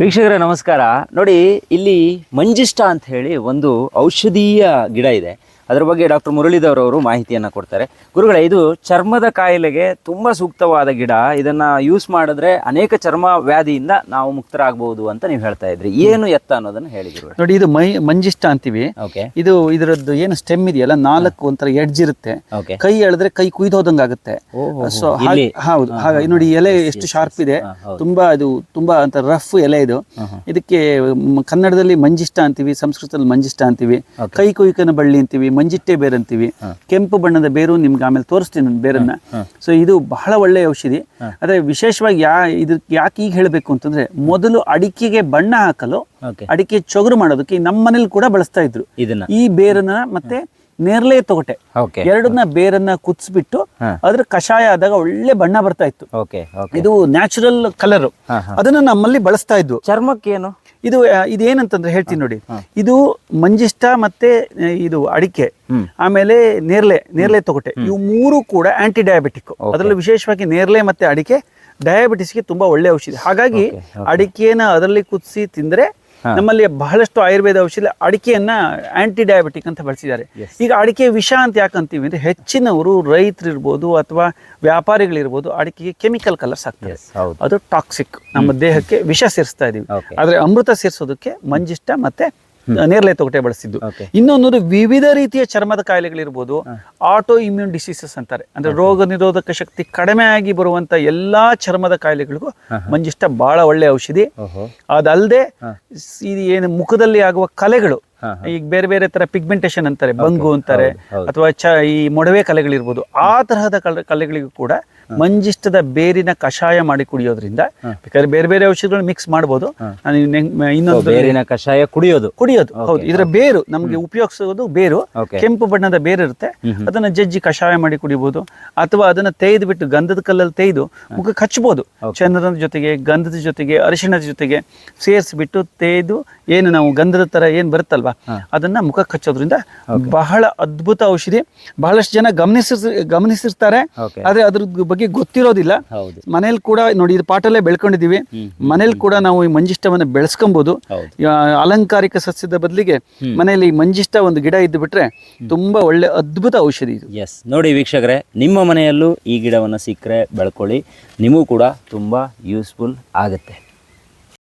ವೀಕ್ಷಕರೇ ನಮಸ್ಕಾರ. ನೋಡಿ ಇಲ್ಲಿ ಮಂಜಿಷ್ಟ ಅಂತ ಹೇಳಿ ಒಂದು ಔಷಧೀಯ ಗಿಡ ಇದೆ. ಅದರ ಬಗ್ಗೆ ಡಾಕ್ಟರ್ ಮುರಳೀಧರ್ ಅವರು ಮಾಹಿತಿಯನ್ನು ಕೊಡ್ತಾರೆ. ಗುರುಗಳೇ ಇದು ಚರ್ಮದ ಕಾಯಿಲೆಗೆ ತುಂಬ ಸೂಕ್ತವಾದ ಗಿಡ. ಇದನ್ನ ಯೂಸ್ ಮಾಡಿದ್ರೆ ಅನೇಕ ಚರ್ಮ ವ್ಯಾಧಿಯಿಂದ ನಾವು ಮುಕ್ತರಾಗಬಹುದು ಅಂತ ನೀವು ಹೇಳ್ತಾ ಇದ್ರಿ. ಏನು ಎತ್ತ ಅನ್ನೋದನ್ನ ಹೇಳಿದ್ರು ನೋಡಿ ಇದು ಮೈ ಮಂಜಿಷ್ಟ ಅಂತೀವಿ. ಓಕೆ. ಇದು ಇದರದ್ದು ಏನು ಸ್ಟೆಮ್ ಇದೆಯಲ್ಲ? ನಾಲ್ಕು ಒಂಥರ ಎಡ್ಜ್ ಇರುತ್ತೆ. ಕೈ ಎಳೆದ್ರೆ ಕೈ ಕುಯ್ದೋದಂಗೆ ಆಗುತ್ತೆ ಸೊ ಹೌದು. ಹಾಗಾಗಿ ನೋಡಿ ಎಲೆ ಎಷ್ಟು ಶಾರ್ಪ್ ಇದೆ. ತುಂಬಾ ಇದು ತುಂಬಾ ಅಂತ ರಫ್ ಎಲೆ ಇದು. ಇದಕ್ಕೆ ಕನ್ನಡದಲ್ಲಿ ಮಂಜಿಷ್ಟ ಅಂತೀವಿ ಸಂಸ್ಕೃತದಲ್ಲಿ ಮಂಜಿಷ್ಟ ಅಂತೀವಿ. ಕೈ ಕುಯ್ಕನ ಬಳ್ಳಿ ಅಂತೀವಿ ಮಂಜಿಟ್ಟೆ ಬೇರು ಅಂತೀವಿ. ಕೆಂಪು ಬಣ್ಣದ ಬೇರು ನಿಮ್ಗೆ ಆಮೇಲೆ ತೋರಿಸ್ತೀನಿ ನಾನು ಬೇರನ್ನ. ಸೊ ಇದು ಬಹಳ ಒಳ್ಳೆಯ ಔಷಧಿ. ಆದರೆ ವಿಶೇಷವಾಗಿ ಯಾ ಇದಕ್ಕೆ ಯಾಕೆ ಈಗ ಹೇಳಬೇಕು ಅಂತಂದ್ರೆ ಮೊದಲು ಅಡಿಕೆಗೆ ಬಣ್ಣ ಹಾಕಲು ಅಡಿಕೆ ಚೊಗರು ಮಾಡೋದಕ್ಕೆ ನಮ್ಮ ಮನೇಲಿ ಕೂಡ ಬಳಸ್ತಾ ಇದ್ರು. ಇದನ್ನ. ಈ ಬೇರನ್ನ ಮತ್ತೆ ನೇರಳೆ ತೊಗಟೆ. ಎರಡನ್ನ ಬೇರನ್ನ ಕುದಿಸ್ಬಿಟ್ಟು. ಅದ್ರ ಕಷಾಯ ಆದಾಗ ಒಳ್ಳೆ ಬಣ್ಣ ಬರ್ತಾ ಇತ್ತು. ಇದು ನ್ಯಾಚುರಲ್ ಕಲರ್. ಅದನ್ನ ನಮ್ಮಲ್ಲಿ ಬಳಸ್ತಾ ಇದ್ವು. ಚರ್ಮಕ್ಕೇನು? ಇದು ಇದು ಏನಂತಂದ್ರೆ ಹೇಳ್ತೀನಿ ನೋಡಿ. ಇದು ಮಂಜಿಷ್ಟ ಮತ್ತೆ ಇದು ಅಡಿಕೆ ಆಮೇಲೆ ನೇರ್ಲೆ ನೇರ್ಲೆ ತೊಗಟೆ. ಇವು ಮೂರು ಕೂಡ ಆಂಟಿ ಡಯಾಬಿಟಿಕ್ ಅದರಲ್ಲಿ ವಿಶೇಷವಾಗಿ ನೇರ್ಲೆ ಮತ್ತೆ ಅಡಿಕೆ ಡಯಾಬಿಟಿಸ್ಗೆ ತುಂಬಾ ಒಳ್ಳೆ ಔಷಧಿ. ಹಾಗಾಗಿ ಅಡಿಕೆನ ಅದರಲ್ಲಿ ಕುದಿಸಿ ತಿಂದ್ರೆ ನಮ್ಮಲ್ಲಿ ಬಹಳಷ್ಟು ಆಯುರ್ವೇದ ಔಷಧಿ ಅಡಿಕೆಯನ್ನ ಆಂಟಿ ಡಯಾಬಿಟಿಕ್ ಅಂತ ಬಳಸಿದ್ದಾರೆ. ಈಗ ಅಡಿಕೆ ವಿಷ ಅಂತ ಯಾಕಂತೀವಿ ಅಂದ್ರೆ ಹೆಚ್ಚಿನವರು ರೈತರಿರ್ಬೋದು ಅಥವಾ ವ್ಯಾಪಾರಿಗಳಿರ್ಬೋದು ಅಡಿಕೆಗೆ ಕೆಮಿಕಲ್ ಕಲರ್ಸ್ ಆಗ್ತದೆ. ಅದು ಟಾಕ್ಸಿಕ್ ನಮ್ಮ ದೇಹಕ್ಕೆ ವಿಷ ಸೇರಿಸ್ತಾ ಇದೀವಿ. ಆದ್ರೆ ಅಮೃತ ಸೇರಿಸೋದಕ್ಕೆ ಮಂಜಿಷ್ಟ ಮತ್ತೆ ನೇರಳೆ ತೊಗಟೆ ಬಳಸಿದ್ದು ಇನ್ನೊಂದು ವಿವಿಧ ರೀತಿಯ ಚರ್ಮದ ಕಾಯಿಲೆಗಳಿರ್ಬೋದು ಆಟೋ ಇಮ್ಯೂನ್ ಡಿಸೀಸಸ್ ಅಂತಾರೆ. ಅಂದ್ರೆ ರೋಗ ನಿರೋಧಕ ಶಕ್ತಿ ಕಡಿಮೆ ಆಗಿ ಬರುವಂತ ಎಲ್ಲಾ ಚರ್ಮದ ಕಾಯಿಲೆಗಳಿಗೂ ಮಂಜಿಷ್ಟ ಬಹಳ ಒಳ್ಳೆ ಔಷಧಿ. ಅದಲ್ಲದೆ ಇದು ಏನು ಮುಖದಲ್ಲಿ ಆಗುವ ಕಲೆಗಳು ಈಗ ಬೇರೆ ಬೇರೆ ತರ ಪಿಗ್ಮೆಂಟೇಶನ್ ಅಂತಾರೆ ಬಂಗು ಅಂತಾರೆ ಅಥವಾ ಚ ಈ ಮೊಡವೆ ಕಲೆಗಳಿರ್ಬೋದು. ಆ ತರಹದ ಕಲೆ ಕಲೆಗಳಿಗೂ ಕೂಡ ಮಂಜಿಷ್ಟದ ಬೇರಿನ ಕಷಾಯ ಮಾಡಿ ಕುಡಿಯೋದ್ರಿಂದ ಬೇಕಾದ್ರೆ ಬೇರೆ ಬೇರೆ ಔಷಧಿಗಳು ಮಿಕ್ಸ್ ಮಾಡ್ಬೋದು. ನಾನು ಇನ್ನೊಂದು- ಬೇರಿನ ಕಷಾಯ ಕುಡಿಯೋದು. ಕುಡಿಯೋದು. ಹೌದು. ಇದರ ಬೇರು ನಮಗೆ ಉಪಯೋಗಿಸೋದು ಬೇರು. ಕೆಂಪು ಬಣ್ಣದ ಬೇರು ಇರುತ್ತೆ. ಅದನ್ನ ಜಜ್ಜಿ ಕಷಾಯ ಮಾಡಿ ಕುಡಿಬಹುದು ಅಥವಾ ಅದನ್ನ ತೆಗೆದು ಬಿಟ್ಟು ಗಂಧದ ಕಲ್ಲಲ್ಲಿ ತೆಯ್ದು ಮುಖಕ್ಕೆ ಹಚ್ಬೋದು. ಚಂದ್ರನ ಜೊತೆಗೆ ಗಂಧದ ಜೊತೆಗೆ ಅರಿಶಿಣದ ಜೊತೆಗೆ ಸೇರಿಸ್ಬಿಟ್ಟು ತೆಯ್ದು ಏನು ನಾವು ಗಂಧದ ತರ ಏನ್ ಬರುತ್ತಲ್ವಾ? ಅದನ್ನ ಮುಖಕ್ಕೆ ಹಚ್ಚೋದ್ರಿಂದ ಬಹಳ ಅದ್ಭುತ ಔಷಧಿ. ಬಹಳಷ್ಟು ಜನ ಗಮನಿಸ ಗಮನಿಸಿರ್ತಾರೆ. ಆದ್ರೆ ಅದ್ರ ಬಗ್ಗೆ ಗೊತ್ತಿರೋದಿಲ್ಲ. ಮನೇಲಿ ಕೂಡ ನೋಡಿ ಇದು ಪಾಟಲ್ಲೇ ಬೆಳ್ಕೊಂಡಿದೀವಿ ಮನೇಲಿ ಕೂಡ ನಾವು ಈ ಮಂಜಿಷ್ಟವನ್ನ ಬೆಳೆಸ್ಕೊಬಹುದು ಹೌದು. ಅಲಂಕಾರಿಕ ಸಸ್ಯದ ಬದಲಿಗೆ ಮನೆಯಲ್ಲಿ ಮಂಜಿಷ್ಟ ಒಂದು ಗಿಡ ಇದ್ದು ಬಿಟ್ರೆ ತುಂಬಾ ಒಳ್ಳೆ ಅದ್ಭುತ ಔಷಧಿ ಇದು. ಎಸ್ ನೋಡಿ ವೀಕ್ಷಕರೇ ನಿಮ್ಮ ಮನೆಯಲ್ಲೂ ಈ ಗಿಡವನ್ನು ಸಿಕ್ಕರೆ ಬೆಳ್ಕೊಳ್ಳಿ. ನಿಮಗೂ ಕೂಡ ತುಂಬಾ ಯೂಸ್ಫುಲ್ ಆಗುತ್ತೆ.